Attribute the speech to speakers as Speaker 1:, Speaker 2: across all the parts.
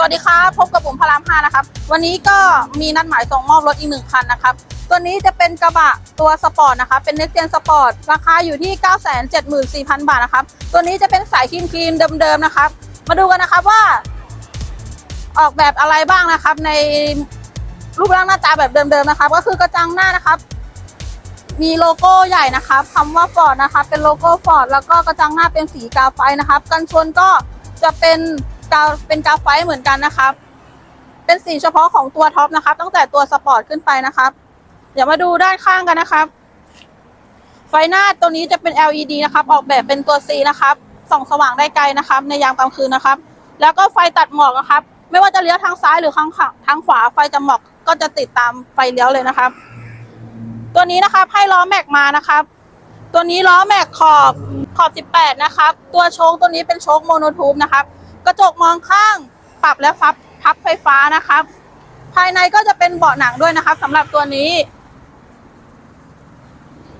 Speaker 1: สวัสดีครับพบกับผมพารามห้านะครับ วันนี้ก็มีนัดหมายส่งมอบรถอีกหนึ่งคันนะครับ ตัวนี้จะเป็นกระบะตัวสปอร์ตนะครับเป็นเนสเจนสปอร์ตราคาอยู่ที่ 974,000 บาทนะครับ ตัวนี้จะเป็นสายครีมครีมเดิมๆนะครับ มาดูกันนะครับว่า ออกแบบอะไรบ้างนะครับ ในรูปร่างหน้าตาแบบเดิมๆนะครับ ก็คือกระจังหน้านะครับ มีโลโก้ใหญ่นะครับคำว่าฟอร์ดนะครับเป็นโลโก้ฟอร์ดแล้วก็กระจังหน้าเป็นสีกาไฟนะครับ กันชนก็จะเป็น กาเป็นกาไฟเหมือนกันนะครับ เป็นสีเฉพาะของตัวท็อปนะครับ ตั้งแต่ตัวสปอร์ตขึ้นไปนะครับเดี๋ยวมาดูด้านข้างกันนะครับ ไฟหน้าตัวนี้จะเป็น LED นะครับ ออกแบบเป็นตัว C นะครับส่องสว่างได้ไกลนะครับ ในยามกลางคืนนะครับ แล้วก็ไฟตัดหมอกนะครับ ไม่ว่าจะเลี้ยวทางซ้ายหรือทางขวาทางขวาไฟจะหมอกก็จะติดตามไฟเลี้ยวเลยนะครับ ตัวนี้นะครับให้ล้อแม็กมานะครับ ตัวนี้ล้อแม็กขอบขอบ 18 นะครับ ตัวโชคตัวนี้เป็นโชคโมโนทูบนะครับ กระจกมองข้างปรับและพับพับไฟฟ้านะครับ ภายในก็จะเป็นเบาะหนังด้วยนะครับสำหรับตัวนี้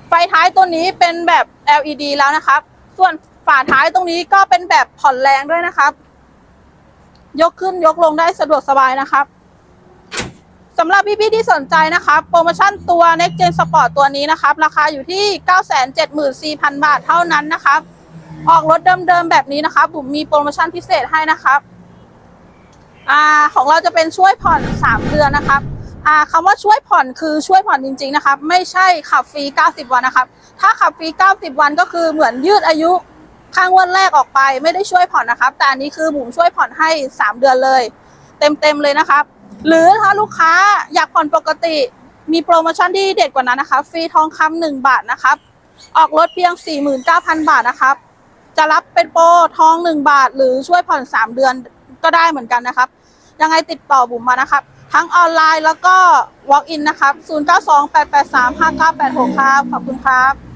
Speaker 1: ไฟท้ายตัวนี้เป็นแบบ LED แล้วนะครับ ส่วนฝาท้ายตรงนี้ก็เป็นแบบผ่อนแรงด้วยนะครับ ยกขึ้นยกลงได้สะดวกสบายนะครับสำหรับพี่ๆที่สนใจนะครับโปรโมชั่นตัว Next Gen Sport ตัวนี้นะครับ ราคาอยู่ที่ 974,000 บาทเท่านั้นนะครับ ออกรถเดิมๆแบบนี้นะครับผมมีโปรโมชั่นพิเศษให้นะครับอ่าของเราจะเป็นช่วยผ่อน3เดือนนะครับอ่าคำว่าช่วยผ่อนคือช่วยผ่อนจริง ๆนะครับ ไม่ใช่ขับฟรี90วันนะครับ ถ้าขับฟรี90วันก็คือเหมือนยืดอายุข้างวันแรกออกไปไม่ได้ช่วยผ่อนนะครับ แต่อันนี้คือบุ๋มช่วยผ่อนให้3เดือนเลย เต็มๆเลยนะครับ หรือถ้าลูกค้าอยากผ่อนปกติมีโปรโมชั่นที่เด็ดกว่านั้นนะคะฟรีทองคำหนึ่งบาทนะครับ ออกรถเพียง 49,000 บาทนะครับ จะรับเป็นโปรทองหนึ่งบาท หรือช่วยผ่อนสามเดือนก็ได้เหมือนกันนะครับ ยังไงติดต่อบุ๋มมานะครับ ทั้งออนไลน์แล้วก็ walk in นะครับ 0928835986 ครับ ขอบคุณครับ